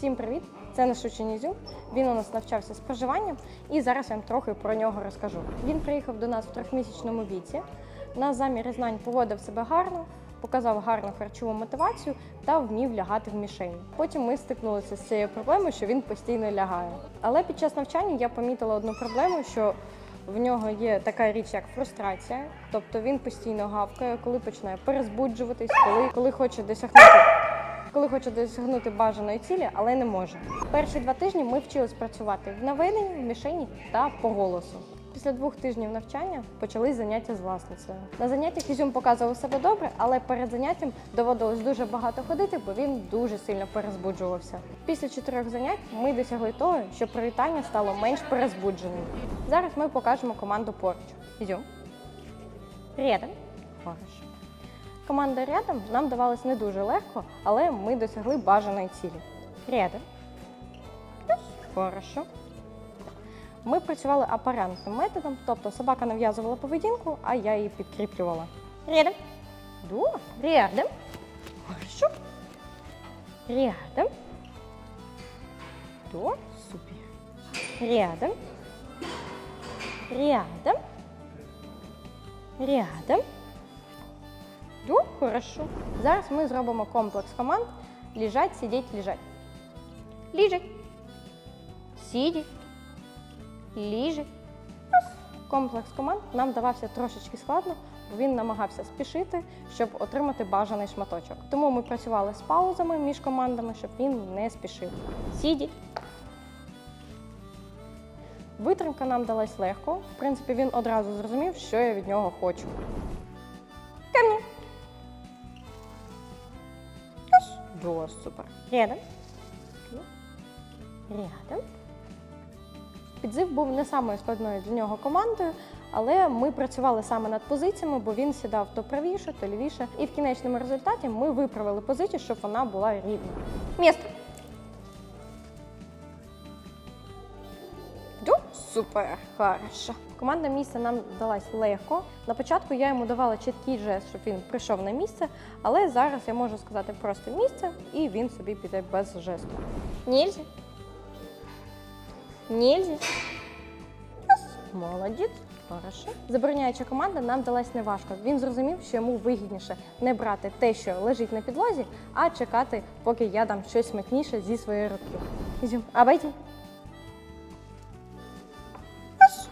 Всім привіт! Це наш учень Ізюм. Він у нас навчався з проживанням, і зараз я вам трохи про нього розкажу. Він приїхав до нас в трьохмісячному віці. На замірі знань поводив себе гарно, показав гарну харчову мотивацію та вмів лягати в мішені. Потім ми стикнулися з цією проблемою, що він постійно лягає. Але під час навчання я помітила одну проблему, що в нього є така річ, як фрустрація, тобто він постійно гавкає, коли починає перезбуджуватись, коли, коли хоче досягнути. Коли хоче досягнути бажаної цілі, але не може. Перші два тижні ми вчились працювати в наведенні, в мішені та по голосу. Після двох тижнів навчання почались заняття з власницею. На заняттях Ізюм показував себе добре, але перед заняттям доводилось дуже багато ходити, бо він дуже сильно перезбуджувався. Після чотирьох занять ми досягли того, що привітання стало менш перезбудженим. Зараз ми покажемо команду поруч. Ізюм. Рядом. Хорошо. Команда рядом нам давалась не дуже легко, але ми досягли бажаної цілі. Рядом. Хорошо. Ми працювали апарентним методом, тобто собака нав'язувала поведінку, а я її підкріплювала. Рядом. Ду. Рядом. Хорошо. Рядом. До. Супер. Рядом. Рядом. Рядом. Хорошо. Зараз ми зробимо комплекс команд лежать, сидіть, лежать. Ліжать. Сидіть. Ліжать. Раз. Комплекс команд нам давався трошечки складно, бо він намагався спішити, щоб отримати бажаний шматочок. Тому ми працювали з паузами між командами, щоб він не спішив. Сидіть. Витримка нам далась легко. В принципі, він одразу зрозумів, що я від нього хочу. Ко мне. Супер. Рядом. Рядом. Підзив був не самою складною для нього командою, але ми працювали саме над позиціями, бо він сідав то правіше, то лівіше. І в кінечному результаті ми виправили позицію, щоб вона була рівна. Місто. Супер, хорошо. Команда місця нам далась легко. На початку я йому давала чіткий жест, щоб він прийшов на місце, але зараз я можу сказати просто місце, і він собі піде без жесту. Нільзі. Нільзі. Молодець. Хорошо. Забороняюча команда нам далась неважко. Він зрозумів, що йому вигідніше не брати те, що лежить на підлозі, а чекати, поки я дам щось смачніше зі своєї руки. Ізюм, обойди.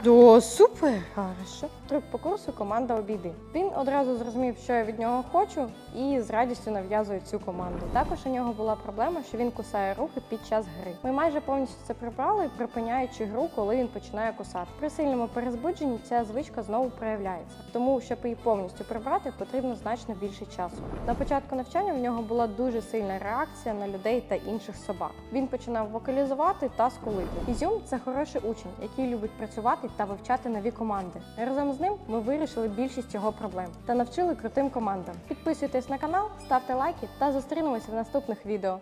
Да, супер! Хорошо. Трюк по курсу команда обійди. Він одразу зрозумів, що я від нього хочу, і з радістю нав'язує цю команду. Також у нього була проблема, що він кусає руки під час гри. Ми майже повністю це прибрали, припиняючи гру, коли він починає кусати. При сильному перезбудженні ця звичка знову проявляється. Тому, щоб її повністю прибрати, потрібно значно більше часу. На початку навчання в нього була дуже сильна реакція на людей та інших собак. Він починав вокалізувати та скулити. Ізюм це хороший учень, який любить працювати та вивчати нові команди. Разом з ним ми вирішили більшість його проблем та навчили крутим командам. Підписуйтесь на канал, ставте лайки та зустрінемося в наступних відео.